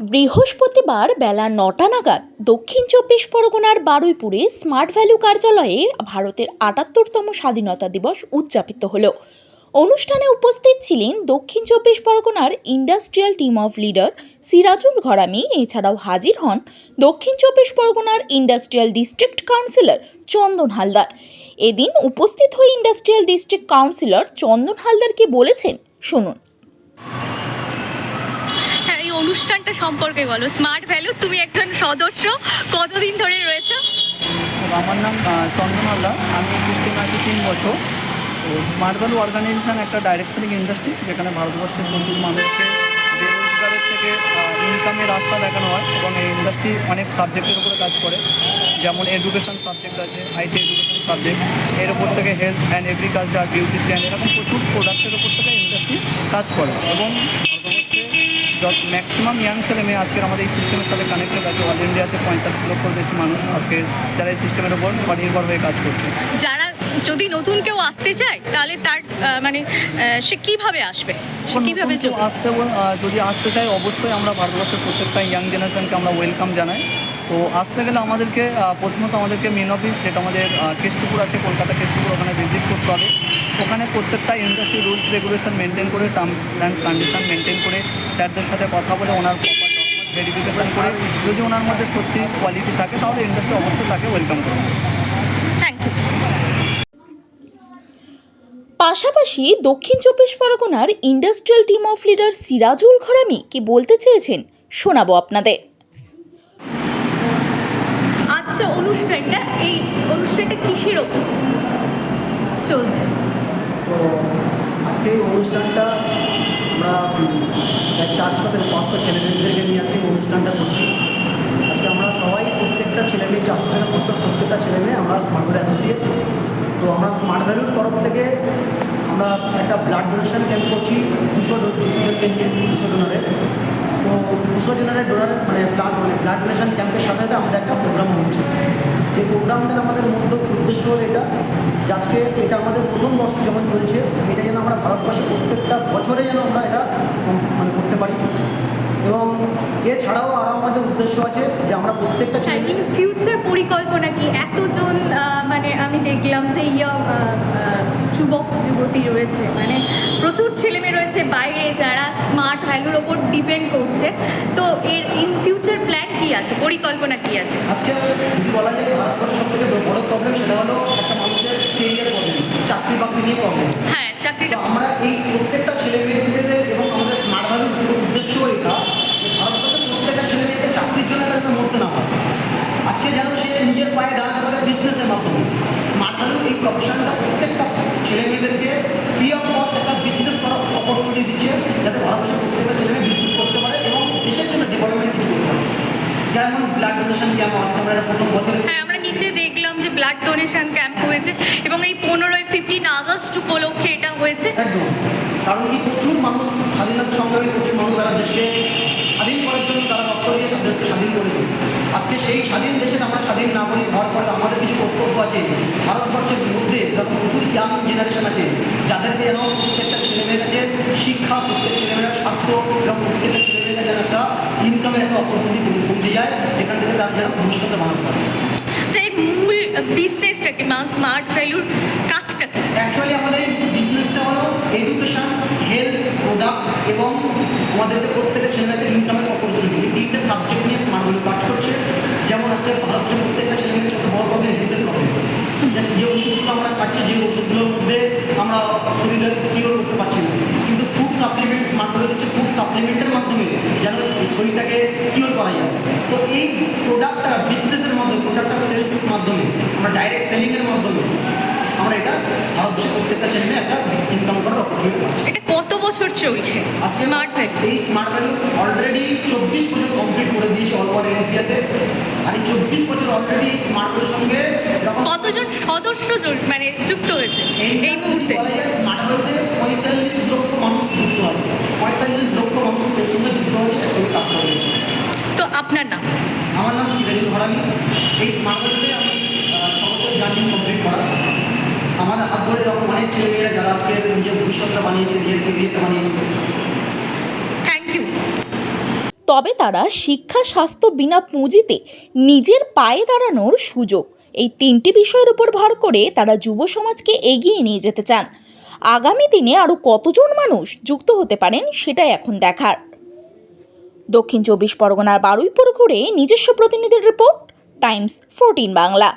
বৃহস্পতিবার বেলা নটা নাগাদ দক্ষিণ চব্বিশ পরগনার বারুইপুরে স্মার্ট ভ্যালু কার্যালয়ে ভারতের আটাত্তরতম স্বাধীনতা দিবস উদযাপিত হলো। অনুষ্ঠানে উপস্থিত ছিলেন দক্ষিণ চব্বিশ পরগনার industrial team of leader Sirajul Gharami, এছাড়াও হাজির হন দক্ষিণ চব্বিশ পরগনার industrial district councillor Chandan Haldar. এদিন উপস্থিত হয়ে industrial district councillor Chandan Haldar কি বলেছেন, শুনুন অনুষ্ঠানটা সম্পর্কে বলো। স্মার্ট ভ্যালু তুমি একজন সদস্য, কতদিন ধরে রয়েছে? আমার নাম চন্দন আমি সিস্টেমে আছি তিন বছর। তো স্মার্ট ভ্যালু অর্গানাইজেশন একটা ডাইরেক্ট সেলিং ইন্ডাস্ট্রি যেখানে ভারতবর্ষের প্রচুর মানুষকে বেরোজগারের থেকে ইনকামের রাস্তা দেখানো হয় এবং এই ইন্ডাস্ট্রি অনেক সাবজেক্টের উপরে কাজ করে। যেমন এডুকেশন সাবজেক্ট আছে আইটি এডুকেশন সাবজেক্ট এর উপর থেকে হেলথ অ্যান্ড এগ্রিকালচার বিউটিশিয়ান এরকম প্রচুর প্রোডাক্টের উপর থেকে ইন্ডাস্ট্রি কাজ করে। এবং ভারতবর্ষে যত ম্যাক্সিমাম ইয়াং ছেলে মেয়ে আজকের আমাদের এই সিস্টেমের সাথে কানেক্টেড আছে অল ইন্ডিয়াতে পঁয়তাল্লিশ লক্ষর বেশি মানুষ আজকে যারা এই সিস্টেমের উপর স্বনির্ভর হয়ে কাজ করছে। যারা যদি নতুন কেউ আসতে চায় তাহলে তার মানে সে কীভাবে আসবে? কীভাবে আসতে যদি আসতে চায় অবশ্যই আমরা ভারতবর্ষের প্রত্যেকটা ইয়াং জেনারেশনকে আমরা ওয়েলকাম জানাই। তো আসতে গেলে আমাদেরকে প্রথমত আমাদেরকে মেন অফিস যেটা আমাদের কেষ্টপুর আছে কলকাতা কেষ্টপুর ওখানে ভিজিট করতে হবে। ওখানে প্রত্যেকটা ইন্ডাস্ট্রি রুলস রেগুলেশন মেনটেন করে টার্মস অ্যান্ড কন্ডিশন মেনটেন করে স্যারদের সাথে কথা বলে ওনার প্রপার ডকুমেন্ট ভেরিফিকেশন করে যদি ওনার মধ্যে সত্যি কোয়ালিটি থাকে তাহলে ইন্ডাস্ট্রি অবশ্যই তাকে ওয়েলকাম করবে। থ্যাংক ইউ পাশাপাশি দক্ষিণ চব্বিশ পরগনার industrial team of leader Sirajul Gharami কি বলতে চেয়েছেন শোনাবো আপনাদের। আচ্ছা অনুষ্ঠানটা এই অনুষ্ঠানটা কিসের ওপর? চলছে। তো আজকে এই অনুষ্ঠানটা আমরা প্রায় চারশো থেকে পাঁচশো ছেলেমেয়েদেরকে নিয়ে আজকে এই অনুষ্ঠানটা করছি। আজকে আমরা সবাই প্রত্যেকটা ছেলে মেয়ে চারশো থেকে পাঁচশো প্রত্যেকটা ছেলে মেয়ে আমরা স্মার্ট ভ্যালু অ্যাসোসিয়েট তো আমরা স্মার্ট ভ্যালুর তরফ থেকে আমরা একটা ব্লাড ডোনেশন ক্যাম্প করছি। দুশো দুশো জনকে নিয়ে, দুশো ডোনারের দুশো জনের ডোনার মানে ব্লাড মানে ব্লাড ডোনেশন ক্যাম্পের সাথে সাথে আমাদের একটা প্রোগ্রাম হচ্ছে। যে প্রোগ্রামটার আমাদের মূল উদ্দেশ্য হলো এটা যে আজকে এটা আমাদের প্রথম বর্ষ যেমন চলছে এটা যেন আমরা ভারতবর্ষে প্রত্যেকটা বছরে যেন আমরা এটা মানে করতে পারি। এবং এছাড়াও আরও আমাদের উদ্দেশ্য আছে যে আমরা প্রত্যেকটা হ্যাঁ ইন ফিউচার পরিকল্পনা কি? এতজন মানে আমি দেখলাম যে ইয়া যুবক যুবতী রয়েছে। মানে প্রচুর ছেলেমেয়ে রয়েছে বাইরে যারা স্মার্ট ভ্যালুর ওপর ডিপেন্ড করছে। তো এর ইন ফিউচার প্ল্যান কি আছে? পরিকল্পনা কি আছে আজকে যদি বলা যায় ভারতবর্ষের সব থেকে বড় প্রবলেম সেটা হলো একটা মানুষের কেরিয়ার প্রবলেম চাকরি বাকরি নিয়ে প্রবলেম হ্যাঁ চাকরিটা তো আমরা এই প্রত্যেকটা ছেলে মেয়েদের এবং আমাদের স্মার্ট ভ্যালুর উদ্দেশ্য এটা যে ভারতবর্ষের প্রত্যেকটা ছেলে মেয়েকে চাকরির জন্য তাদের মরতে না হয় আজকে যেন সে নিজের পায়ে দাঁড়াতে পারে বিজনেসের মাধ্যমে স্মার্ট ভ্যালু এই প্রফেশনটা প্রত্যেকটা ছেলে মেয়েদেরকে ফ্রি অফ কস্ট একটা বিজনেস করার অপরচুনিটি দিচ্ছে যাতে ভারতবর্ষের প্রত্যেকটা ছেলে মেয়ে বিজনেস করতে পারে এবং দেশের জন্য ডেভেলপমেন্ট কিছু করতে পারে যেমন ব্লাড ডোনেশন ক্যাম্প আজকে আমরা এটা প্রথম বছরে হ্যাঁ আমরা নিচে দেখলাম যে ব্লাড ডোনেশন ক্যাম্প হয়েছে এবং এই পনেরোই ফিফটিন আগস্ট উপলক্ষে এটা হয়েছে। কারণ কি প্রচুর মানুষ স্বাধীনতা সংগ্রামী প্রচুর মানুষ তারা দেশকে স্বাধীন করার জন্য তারা রক্ত দিয়ে দেশকে স্বাধীন করেছে আজকে সেই স্বাধীন দেশে আমরা স্বাধীন নাগরিক হওয়ার পরে আমাদের কিছু কর্তব্য আছে। ভারতবর্ষের মধ্যে যখন প্রচুর ইয়াং জেনারেশন আছে, যাদেরকে যেন প্রত্যেকটা ছেলেমেয়ের কাছে শিক্ষা, প্রত্যেক ছেলেমেয়ের স্বাস্থ্য এবং প্রত্যেকটা যেন একটা ইনকামের একটা অপরচুনিটি পৌঁছে যায় যেখান থেকে তারা যেন ভবিষ্যতে পারে এর মূল বিজনেসটা কি? স্মার্ট ভ্যালুর কাজটা কি? অ্যাকচুয়ালি আমাদের বিজনেসটা হলো এডুকেশন হেলথ প্রোডাক্ট এবং আমাদেরকে প্রত্যেকটা ছেলেমেয়েদের ইনকামের অপরচুনিটি এই তিনটে সাবজেক্ট নিয়ে স্মার্ট ভ্যালু কাজ করছে। যেমন আজকে ভারতের প্রত্যেকটা ছেলেমেয়ের সবচেয়ে বড় প্রবলেম হেলথের প্রবলেম যে ওষুধগুলো আমরা খাচ্ছি যে ওষুধগুলোর মধ্যে আমরা শরীরে কিওর করতে পারছি না। কিন্তু সাপ্লিমেন্ট স্মার্ট দিচ্ছে ফুড সাপ্লিমেন্টের মাধ্যমে যেন শরীরটাকে কিওর করা যায়। তো এই প্রোডাক্টটা বিজনেসের মাধ্যমে প্রোডাক্টটা সেলসের মাধ্যমে আমরা ডাইরেক্ট সেলিংয়ের মাধ্যমে আমরা এটা ভারতবর্ষের প্রত্যেকটা ছেলে একটা ইনকাম করার অপরচুনিটি পাচ্ছে। এটা কত বছর চলছে? স্মার্ট ভ্যালু এই স্মার্ট ভ্যালু অলরেডি চব্বিশ বছর কমপ্লিট করে দিয়েছে অল ওভার ইন্ডিয়াতে আর এই চব্বিশ বছর অলরেডি এই স্মার্ট ভ্যালুর সঙ্গে কতজন সদস্য মানে যুক্ত হয়েছে এই মুহূর্তে? স্মার্ট ভ্যালুতে পঁয়তাল্লিশ লক্ষ তো আপনার নাম? আমার নাম সিরাজুল হরামি এই আমি জার্নি কমপ্লিট করা। আমার হাত ধরে এরকম অনেক ছেলেমেয়েরা যারা আজকে নিজের ভবিষ্যৎটা বানিয়েছে নিজের কেরিয়ারটা বানিয়েছে। থ্যাংক ইউ তবে তারা শিক্ষা স্বাস্থ্য বিনা পুঁজিতে নিজের পায়ে দাঁড়ানোর সুযোগ। এই তিনটি বিষয়ের উপর ভর করে তারা যুব সমাজকে এগিয়ে নিয়ে যেতে চান। আগামী দিনে আরও কতজন মানুষ যুক্ত হতে পারেন সেটাই এখন দেখার। দক্ষিণ চব্বিশ পরগনার বারুইপুর ঘুরে নিজস্ব প্রতিনিধির রিপোর্ট, টাইমস ফোরটিন বাংলা।